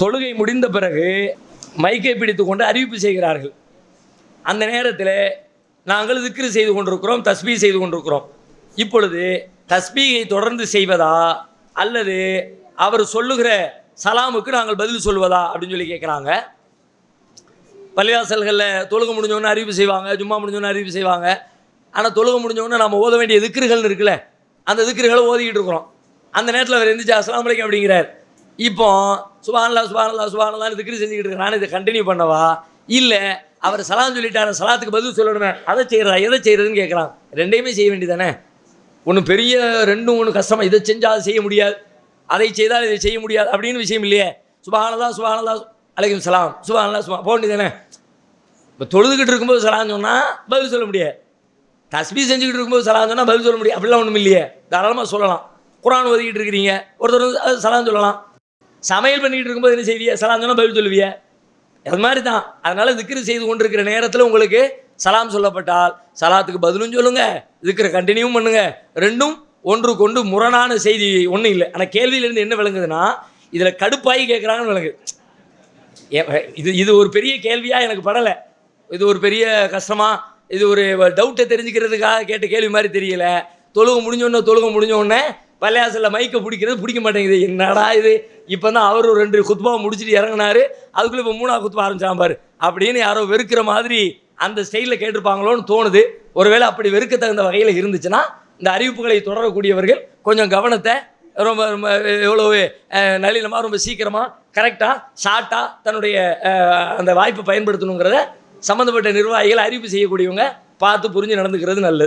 தொழுகை முடிந்த பிறகு மைக்கை பிடித்து கொண்டு அறிவிப்பு செய்கிறார்கள். அந்த நேரத்தில் நாங்கள் திக்ரு செய்து கொண்டிருக்கிறோம் தஸ்பீ செய்து கொண்டிருக்கிறோம். இப்பொழுது தஸ்பீகை தொடர்ந்து செய்வதா அல்லது அவர் சொல்லுகிற சலாமுக்கு நாங்கள் பதில் சொல்வதா அப்படின்னு சொல்லி கேட்குறாங்க. பள்ளிவாசல்களில் தொழுக முடிஞ்சோன்னு அறிவிப்பு செய்வாங்க ஜும்மா முடிஞ்சோன்னு அறிவிப்பு செய்வாங்க. ஆனால் தொழுக முடிஞ்சோன்னு நம்ம ஓத வேண்டிய திக்ருகள்னு இருக்குல்ல அந்த திக்ருகளை ஓதிக்கிட்டு இருக்கிறோம். அந்த நேரத்தில் அவர் எந்திரிச்சு அஸ்லாம் வலைக்கம் அப்படிங்கிறார். இப்போ சுபானலா சுபானலா சுபானல்லான்னு திக்ரி செஞ்சுக்கிட்டு இருக்கேன். நான் இதை கண்டினியூ பண்ணவா? இல்லை அவர் சலாம் சொல்லிட்டார. சலாத்துக்கு பதில் சொல்லணுமே. அதை செய்கிறதா எதை செய்கிறதுன்னு கேட்குறான் ரெண்டையுமே செய்ய வேண்டியதானே ஒன்று பெரிய ரெண்டும் ஒன்று கஷ்டமாக இதை செஞ்சால் அதை செய்ய முடியாது. அதை செய்தால் இதை செய்ய முடியாது. அப்படின்னு விஷயம் இல்லையே. சுபானலா சுபானலா அலைக்கும் சலாம் சுபானலா சுபா போக வேண்டியதானே இப்போ தொழுதுகிட்டு இருக்கும்போது சலாம் சொன்னால் பதில் சொல்ல முடியாது. தஸ்பீ செஞ்சுக்கிட்டு இருக்கும்போது சலாம் சொன்னால் பதில் சொல்ல முடியும் அப்படிலாம் ஒன்றும் இல்லையே தாராளமாக சொல்லலாம். குரான் ஒதுக்கிட்டு இருக்கிறீங்க. ஒருத்தர் அது சலாம் சொல்லலாம். சமையல் பண்ணிக்கிட்டு இருக்கும்போது என்ன செய்வியா? சலாம் சொன்னால் பதில் சொல்லுவிய? அது மாதிரி தான் அதனால் திக்ரு செய்து கொண்டிருக்கிற நேரத்தில் உங்களுக்கு சலாம் சொல்லப்பட்டால் சலாத்துக்கு பதிலும் சொல்லுங்க திக்ரை கண்டினியூவும் பண்ணுங்க. ரெண்டும் ஒன்று கொண்டு முரணான செய்தி ஒன்றும் இல்லை. ஆனால் கேள்வியிலேருந்து என்ன விளங்குதுன்னா இதில் கடுப்பாகி கேட்குறாங்கன்னு விளங்குது இது இது ஒரு பெரிய கேள்வியாக எனக்கு படலை. இது ஒரு பெரிய கஷ்டமா? இது ஒரு டவுட்டை தெரிஞ்சுக்கிறதுக்காக கேட்ட கேள்வி மாதிரி தெரியல. தொழுக முடிஞ்சோடனே தொழுக முடிஞ்சோடனே பள்ளியாசலில் மைக்கை பிடிக்கிறது பிடிக்க மாட்டேங்குது. என்னடா இது? இப்போ தான் அவர் ஒரு ரெண்டு குத்துபாவை முடிச்சுட்டு இறங்குனாரு. அதுக்குள்ளே இப்போ மூணாவது குத்துபா ஆரம்பிச்சான் பாரு. அப்படின்னு யாரோ வெறுக்கிற மாதிரி அந்த ஸ்டைலில் கேட்டிருப்பாங்களோன்னு தோணுது. ஒருவேளை அப்படி வெறுக்க தகுந்த வகையில் இருந்துச்சுன்னா இந்த அறிவிப்புகளை தொடரக்கூடியவர்கள் கொஞ்சம் கவனத்தை ரொம்ப ரொம்ப எவ்வளோ நளினமாக ரொம்ப சீக்கிரமாக கரெக்டாக ஷார்ட்டாக தன்னுடைய அந்த வாய்ப்பை பயன்படுத்தணுங்கிறத சம்மந்தப்பட்ட நிர்வாகிகள் அறிவிப்பு செய்யக்கூடியவங்க பார்த்து புரிஞ்சு நடந்துக்கிறது நல்லது.